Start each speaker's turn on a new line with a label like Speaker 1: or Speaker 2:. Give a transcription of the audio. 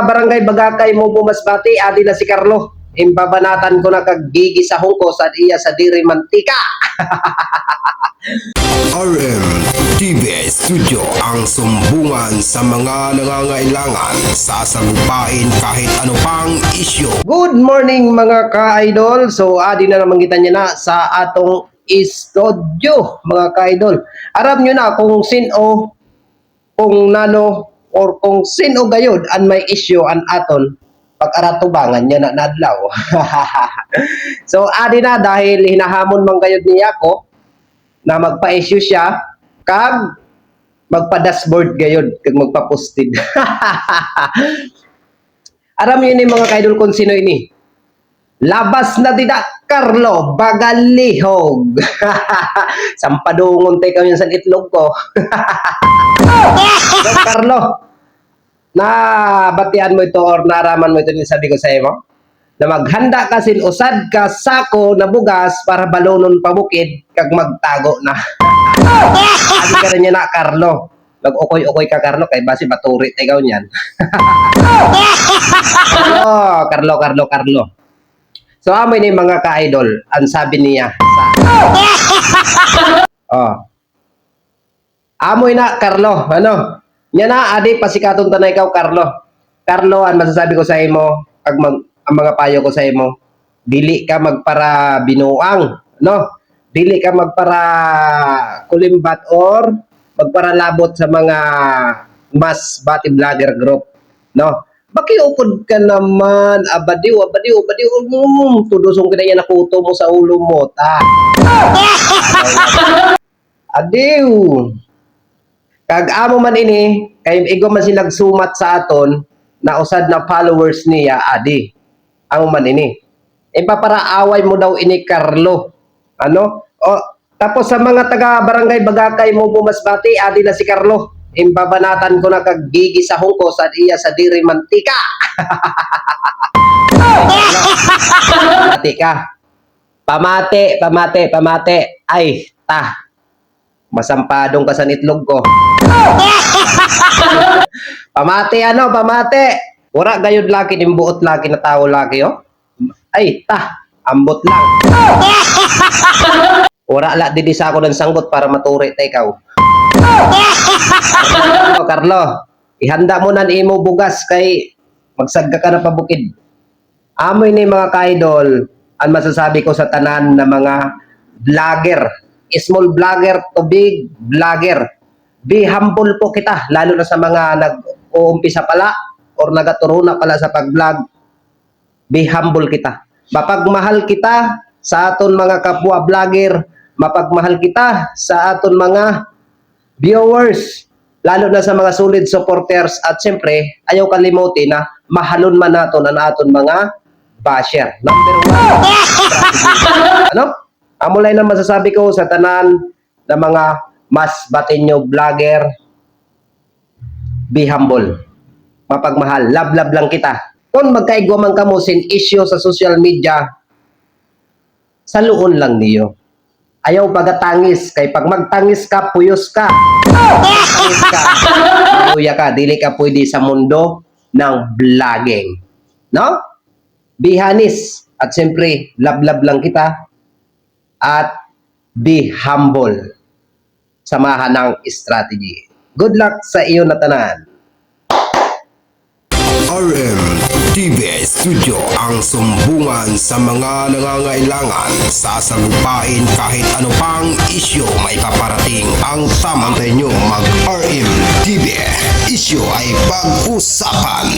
Speaker 1: Barangay Bagakay mo Masbati, adi na si Carlo. Imbabanatan ko na kagigi sa hungko sa iya sa diri mantika.
Speaker 2: RM TV Studio ang sumbungan sa mga nangangailangan sa sagupain kahit ano pang isyo.
Speaker 1: Good morning mga ka-idol. So adi na naman kita niya na sa atong studio mga ka-idol. Aram nyo na kung sino, kung nano, or kung sino gayod ang may issue an aton pag aratubangan niya na nadlaw. so adi na dahil hinahamon man gayod niya ako na magpa-issue siya kag magpa-dashboard gayod kag magpa-posted. Aram yun ni mga kaidol kung sino ini. Labas na dida Carlo Bagalihog. Sampadungon tay kami sa itlog ko. Carlo, na batian mo ito or naraman mo ito ni sabi ko sa iyo na maghanda ka sin usad ka sako na bugas para balonon pabukid kag magtago na. Adi ka rin niya na Carlo. Mag-ukoy-ukoy ka Carlo kay basi maturi tay niyan. oh, Carlo, Carlo, Carlo. So amoy ni mga ka-idol, ang sabi niya sa Oh. Amoy na Carlo, ano? Nya na adi pasikaton ta na ikaw Carlo. Carlo, ang masasabi ko sa imo, ag mag, ang mga payo ko sa imo, dili ka magpara binuang, no? Dili ka magpara kulimbat or magpara labot sa mga mas bati vlogger group, no? Bakiupod ka naman, abadiw, abadiw, abadiw, um, tudusong ka na yan nakuto mo sa ulo mo, ta. Adiw. Kag amo man ini, kay igo man si nagsumat sa aton, na usad na followers niya, adi. Amo man ini. E paparaaway mo daw ini Carlo. Ano? O, tapos sa mga taga barangay Bagakay mo Masbati, adi na si Carlo. Imbabanatan ko na kagigi sa hungko sa iya sa diri mantika. Mantika. Pamate, pamate, pamate. Ay, ta. Masampadong ka sa nitlog ko. pamate ano, pamate. Wala gayud laki ning buot laki na tao laki oh. Ay, ta. Ambot lang. Wala la didi sa ako ng sanggot para maturi ta ikaw. Carlo, Carlo, ihanda mo na ni imo bugas kay magsagga ka na pabukid. Amoy ni mga ka-idol, ang masasabi ko sa tanan na mga vlogger, small vlogger to big vlogger. Be humble po kita, lalo na sa mga nag-uumpisa pala or nagaturo na pala sa pag-vlog. Be humble kita. Mapagmahal kita sa aton mga kapwa vlogger, mapagmahal kita sa aton mga viewers, lalo na sa mga solid supporters at siyempre, ayaw kalimutin na mahalon man naton ang aton mga basher. Number one, ano? Amulay na masasabi ko sa tanan na mga mas batinyo vlogger, be humble. Mapagmahal. Love-love lang kita. Kung magkaigwa man kamo sin issue sa social media, saluon lang niyo. Ayaw pagatangis. Kay pag magtangis ka, puyos ka. Tangis ka, puya ka. Dili ka pwede sa mundo ng vlogging. No? Be honest. At siyempre, love-love lang kita. At be humble samahan ng strategy. Good luck sa iyo na tanan.
Speaker 2: RM TV Studio ang sumbungan sa mga nangangailangan. Sasagupain kahit ano pang isyo may paparating ang tamang tayo mag-RM TV. Isyo ay pag-usapan.